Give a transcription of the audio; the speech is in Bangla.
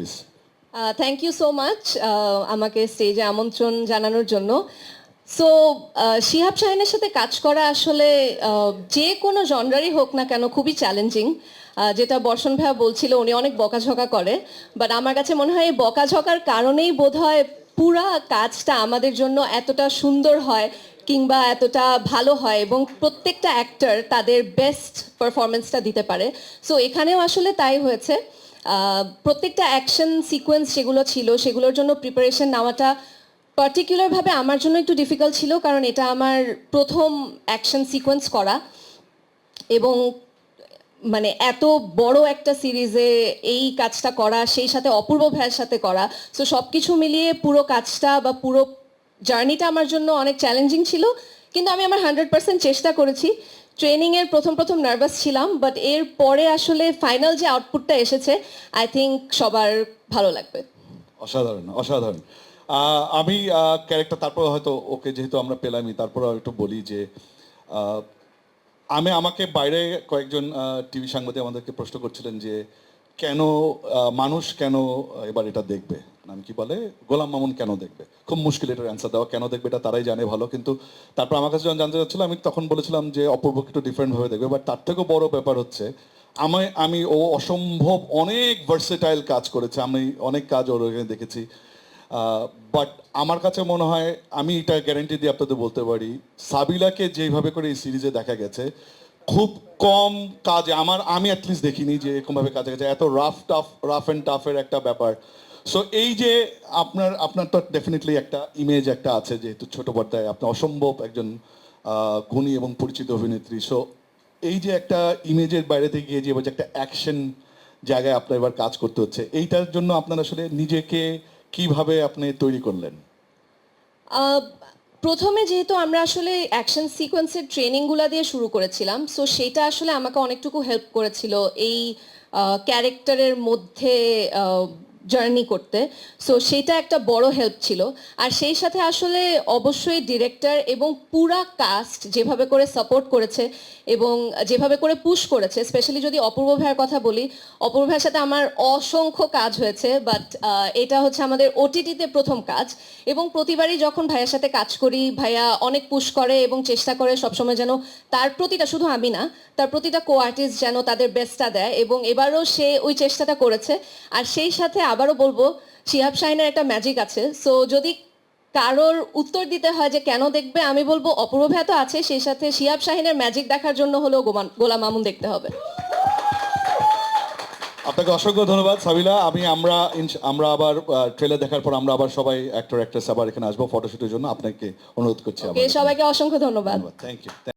Please thank you so much আমাকে স্টেজে আমন্ত্রণ জানানোর জন্য. সো শিহাব শাহিনের সাথে কাজ করা আসলে আহ, যে কোনো জনরারই হোক না কেন খুবই চ্যালেঞ্জিং যেটা বর্ষণ ভাইয়া বলছিল উনি অনেক বকাঝকা করে বাট আমার কাছে মনে হয় এই বকাঝকার কারণেই বোধ হয় পুরা কাজটা আমাদের জন্য এতটা সুন্দর হয় কিংবা এতটা ভালো হয় এবং প্রত্যেকটা অ্যাক্টর তাদের বেস্ট পারফরমেন্সটা দিতে পারে। সো এখানেও আসলে তাই হয়েছে। প্রত্যেকটা অ্যাকশন সিকোয়েন্স যেগুলো ছিল, সেগুলোর জন্য প্রিপারেশন নেওয়াটা পার্টিকুলারভাবে আমার জন্য একটু ডিফিকাল্ট ছিল, কারণ এটা আমার প্রথম অ্যাকশন সিকোয়েন্স করা। এবং মানে এত বড় একটা সিরিজে এই কাজটা করা, সেই সাথে অপূর্ব ভাইয়ের সাথে করা। সো সব কিছু মিলিয়ে পুরো কাজটা বা পুরো জার্নিটা আমার জন্য অনেক চ্যালেঞ্জিং ছিল। কিন্তু আমি আমার হান্ড্রেড পার্সেন্ট চেষ্টা করেছি। ট্রেনিংয়ের প্রথম প্রথম নার্ভাস ছিলাম বাট এর পরে আসলে ফাইনাল যে আউটপুটটা এসেছে আই থিঙ্ক সবার ভালো লাগবে। অসাধারণ অসাধারণ। আমি ক্যারেক্টার তারপর হয়তো ওকে যেহেতু আমরা পেলামই, তারপর একটু বলি যে আমি আমাকে বাইরে কয়েকজন টিভি সাংবাদিক আমাদেরকে প্রশ্ন করছিলেন যে, কেন মানুষ কেন এবার এটা দেখবে? নাম কি বলে? গোলাম মামুন কেন দেখবে? খুব মুশকিল এটার অ্যান্সার দেওয়া। কেন দেখবে এটা? তারাই জানে ভালো। কিন্তু তারপর আমার কাছে যখন জানতে চাচ্ছিল আমি তখন বলেছিলাম যে অপূর্বকে একটু ডিফারেন্ট ভাবে দেখবে। বাট তার থেকেও বড় ব্যাপার হচ্ছে, আমি আমি, ও অসম্ভব অনেক ভার্সেটাইল কাজ করেছে। আমি অনেক কাজ ওর ওখানে দেখেছি। বাট আমার কাছে মনে হয়, আমি এটা গ্যারেন্টি দিয়ে আপনাদের বলতে পারি, সাবিলাকে যেভাবে করে এই সিরিজে দেখা গেছে, খুব কম কাজে, আমার, আমি অ্যাটলিস্ট দেখিনি যে এরকমভাবে কাজে গেছে। এত রাফ টাফ রাফ অ্যান্ড টাফের একটা ব্যাপার। সো এই যে আপনার আপনার তো ডেফিনেটলি একটা ইমেজ একটা আছে যেহেতু ছোট পর্দায় আপনি অসম্ভব একজন গুণী এবং পরিচিত অভিনেত্রী। সো এই যে একটা ইমেজের বাইরে থেকে গিয়ে যে একটা অ্যাকশন জায়গায় আপনার এবার কাজ করতে হচ্ছে, এইটার জন্য আপনার আসলে নিজেকে কীভাবে আপনি তৈরি করলেন? প্রথমে যেহেতু আমরা আসলে অ্যাকশন সিকোয়েন্সের ট্রেনিংগুলো দিয়ে শুরু করেছিলাম সো সেটা আসলে আমাকে অনেকটুকু হেল্প করেছিল। এই ক্যারেক্টারের মধ্যে জার্নি করতে। সো সেটা একটা বড় হেল্প ছিল। আর সেই সাথে আসলে অবশ্যই ডিরেক্টর এবং পুরা কাস্ট যেভাবে করে সাপোর্ট করেছে এবং যেভাবে করে পুশ করেছে স্পেশালি যদি অপূর্ব ভাইয়ের কথা বলি, অপূর্ব ভাইয়ের সাথে আমার অসংখ্য কাজ হয়েছে বাট এটা হচ্ছে আমাদের ওটিটিতে প্রথম কাজ। এবং প্রতিবারই যখন ভাইয়ের সাথে কাজ করি, ভাইয়া অনেক পুশ করে এবং চেষ্টা করে সবসময় যেন তার প্রতিটা, শুধু আমি না, তার প্রতিটা কো আর্টিস্ট যেন তাদের বেস্টটা দেয় এবং এবারও সে ওই চেষ্টাটা করেছে। আর সেই সাথে আবারও বলব শিহাব শাহিনের একটা ম্যাজিক আছে। সো যদি কারোর উত্তর দিতে হয় যে কেন দেখবে আমি বলব অপূর্ব আছে সেই সাথে শিহাব শাহিনের ম্যাজিক দেখার জন্য হলেও গোলাম মামুন দেখতে হবে। আপনাকে অসংখ্য ধন্যবাদ সাবিলা। আমি আমরা আমরা আবার ট্রেলার দেখার পর আমরা আবার সবাই অ্যাক্টর অ্যাক্ট্রেস আবার এখানে আসব ফটোশুটের জন্য। আপনাকে অনুরোধ করছি সবাইকে অসংখ্য ধন্যবাদ। Thank you